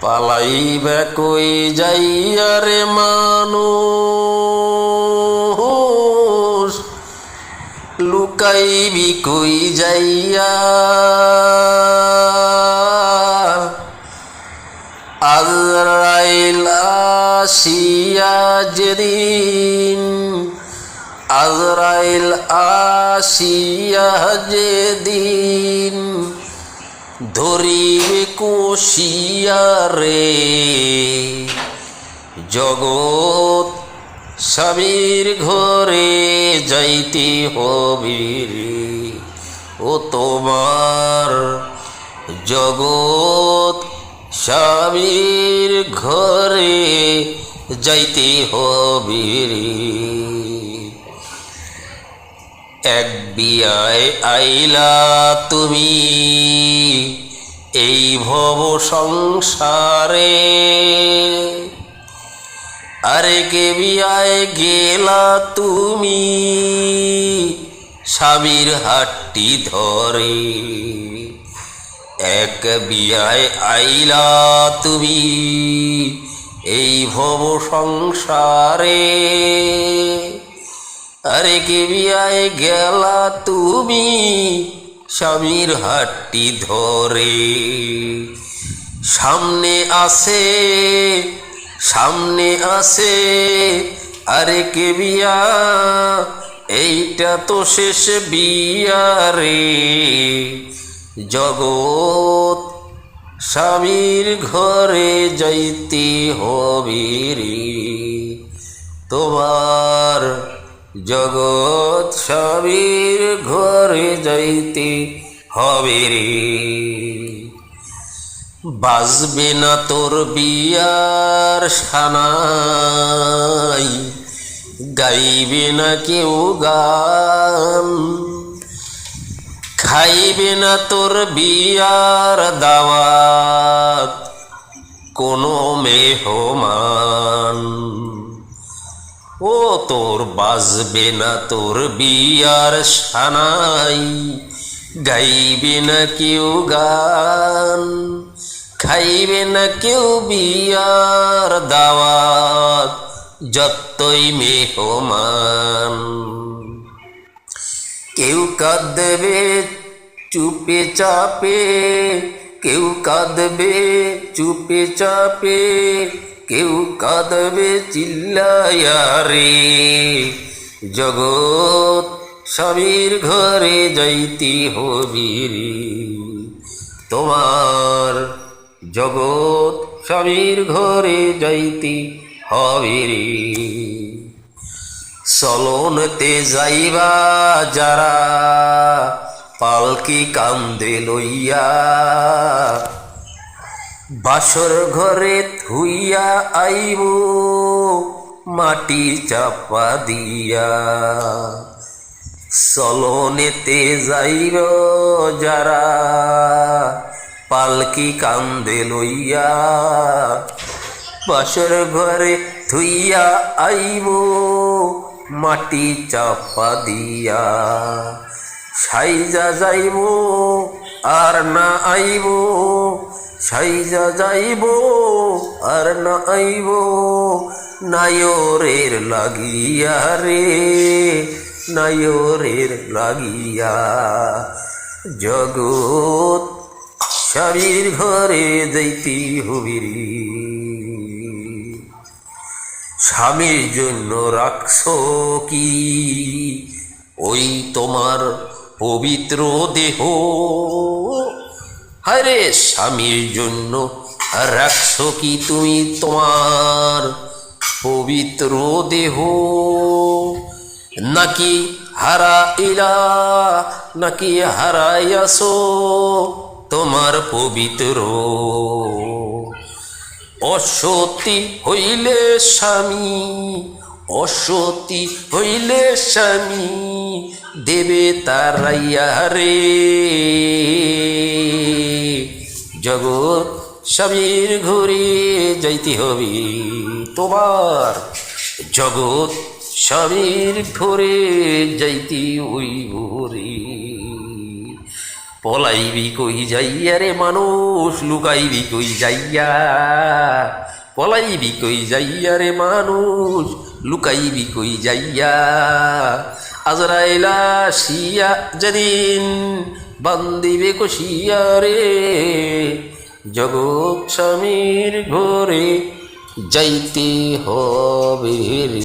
পালাইবে কই যাইয়া রে মানুষ? লুকাইবি কই যাইয়া? আজরাইল আসিয়া যেদিন আজরাইল আসিয়া যেদিন ধরিবে কুশিয়া রে। জগৎ স্বামীর ঘরে যাইতে হবে ও তোমার জগৎ স্বামীর ঘরে যাইতে হবে রে। এক বিয়ায় আইলা তুমি, এই ভব সংসারে। আরেকে বিয়ায় গেলা তুমি, স্বামীর হাটটি ধরে। এক বিয়ায় আইলা তুমি, এই ভব সংসারে। কে বিয়ায় গেলা তুমি? স্বামীর হাটটি ধরে। সামনে আসে সামনে আসে আরে কে বিয়া? এইটা তো শেষ বিয়া রে। জগৎ স্বামীর ঘরে যাইতে হবে রে। তোমার জগৎ স্বামীর ঘরে যাইতে হবে রে। বাজবে না তোর বিয়ার সানাই, গাইবে না কেউ গান। খাইবে না তোর বিয়ার দাওয়াত কোনো মেহমান। ও তোর বাজবে না তোর বিয়ার সানাই। গাইবে না কেউ গান, খাইবে না কেউ বিয়ার দাওয়াত, যতই মেহমান। কেউ কাঁদবে চুপে চাপে, কেউ কাঁদবে চুপে চাপে কেউ কাঁদবে চিল্লায়া রে জগৎ স্বামীর ঘরে যাইতে হবি তোমার জগৎ স্বামীর ঘরে যাইতে হবে চলনতে যাইবা যারা, পালকি কান্দে লইয়া বাসর ঘরে থুইয়া আইব, মাটি চাপা দিয়া। চলনেতে যাইব যারা, পালকি কান্দে লইয়া। বাসর ঘরে থুইয়া আইব, মাটি চাপা দিয়া। সাইজা যাইব, আর না আইব সাইজা যাইব আর না আইব নায়রের লাগিয়া রে, নায়রের লাগিয়া জগৎ স্বামীর ঘরে যাইতে হবিরি স্বামীর জন্য রাখছো কি? ওই তোমার পবিত্র দেহ আরে স্বামীর জন্য রাখছো কি তুমি তোমার পবিত্র দেহ? নাকি হারা ইলা, নাকি হারাইয়াছো তোমার পবিত্র? অসতী হইলে স্বামী, অসতী হইলে স্বামী দেবে তারাইয়া রে। জগৎ স্বামীর ঘুরে যাইতে হবে। তোমার জগৎ স্বামীর ঘরে যাইতে ওই রে। পলাইবি কই যাইয়া রে মানুষ, লুকাইবি কই যাইয়া। পলাইবি কই যাইয়া রে মানুষ, লুকাইবি কই যাইয়া। আজরাইলা শিয়া যেদিন বান্দিবে কুশিয়ারে জগৎ স্বামীর ঘরে যাইতে হবে।